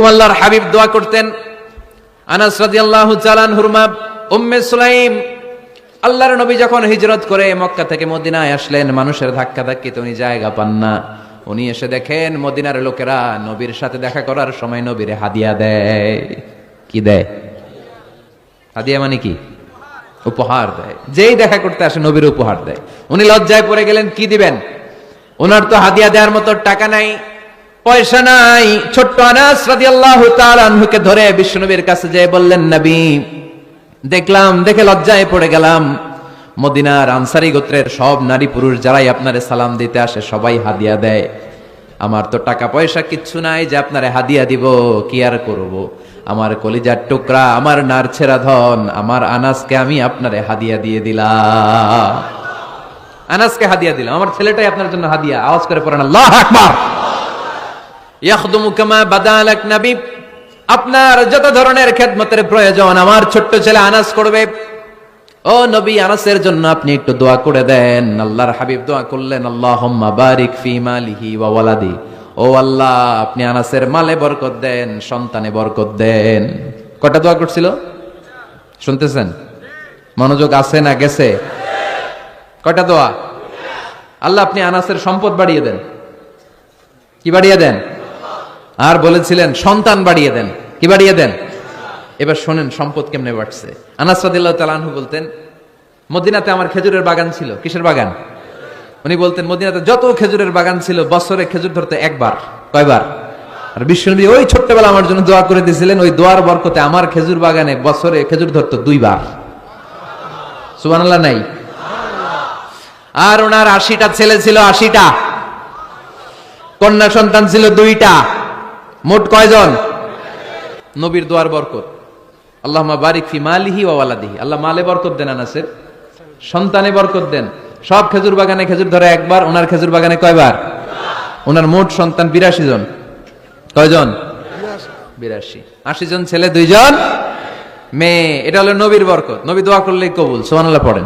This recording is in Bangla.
এরকম আল্লাহর হাবিব দোয়া করতেন। আনাস রাদিয়াল্লাহু সুলাইম, আল্লাহর নবী যখন হিজরত করে মক্কা থেকে মদিনায় আসলেন, মানুষের ধাক্কা ধাক্কিতে উনি জায়গা পান না। উনি এসে দেখেন মদিনার লোকেরা নবীর সাথে দেখা করার সময় নবীরে হাদিয়া দেয়। কি দেয়? হাদিয়া মানে কি? উপহার দেয়। যেই দেখা করতে আসে নবীর উপহার দেয়। উনি লজ্জায় পড়ে গেলেন, কি দিবেন? ওনার তো হাদিয়া দেওয়ার মতো টাকা নাই। পয়সা নাই, ছোট্ট আনাস রাদিয়াল্লাহু তাআলা আনহুকে ধরে বিশ্বনবীর কাছে যেয়ে বললেন, নবী, দেখলাম, দেখে লজ্জায় পড়ে গেলাম। মদিনার আনসারি গোত্রের সব নারী পুরুষ যারাই আপনারে সালাম দিতে আসে, সবাই হাদিয়া দেয়। আমার তো টাকা পয়সা কিচ্ছু নাই যে আপনারে হাদিয়া দিব, কি আর করব? আমার কলিজার টুকরা, আমার নারছেরা ধন, আমার আনাসকে আমি আপনারে হাদিয়া দিয়ে দিলাম। আনাসকে হাদিয়া দিলাম। আমার ছেলেটাই আপনার জন্য হাদিয়া। আওয়াজ করে আল্লাহ আকবার! আপনার যত ধরনের খেদমতের প্রয়োজন, আমার ছোট্ট ছেলে আনাস করবে। ও নবী আনাসের জন্য আপনি একটু দোয়া করে দেন। আল্লাহর হাবিব দোয়া করলেন ওয়ালাদি। ও আল্লাহ, আপনি আনাসের মালে বরকত দেন, সন্তানে বরকত দেন। কটা দোয়া করছিল? শুনতেছেন? মনোযোগ আছে না গেছে? কটা দোয়া? আল্লাহ, আপনি আনাসের সম্পদ বাড়িয়ে দেন। কি বাড়িয়ে দেন? আর বলেছিলেন, সন্তান বাড়িয়ে দেন। কি বাড়িয়ে দেন? এবার শোনেন সম্পদ কেমনে বাড়ছে। আনাস তালানহু বলতেন, মদিনাতে আমার খেজুরের বাগান ছিল। কিসের বাগান? উনি বলতেন, মদিনাতে যত খেজুরের বাগান ছিল, বছরে খেজুর ধরতে একবার, কয়বার? আর বিশ্বনবী ওই ছোট্টবেলা আমার জন্য দোয়া করে দিয়েছিলেন, ওই দোয়ার বরকতে আমার খেজুর বাগানে বছরে খেজুর ধরতো দুইবার। নাই? আর ওনার আশিটা ছেলে ছিল আশিটা। কন্যা সন্তান ছিল দুইটা। মোট কয়জন? নবীর দোয়ার বরকত। আল্লাহ বারিক ফি মালিহি ওয়া ওয়ালাদিহি। আল্লাহ মালে বরকত দেন আনাসের। সন্তানে বরকত দেন। সব খেজুর বাগানে খেজুর ধরে একবার, ওনার খেজুর বাগানে কয়বার? ওনার মোট সন্তান বিরাশি জন। কয়জন? বিরাশি। আশি জন ছেলে, দুইজন মেয়ে। এটা হলো নবীর বরকত। নবী দোয়া করলেই কবুল। সোহানাল্লাহ পড়েন।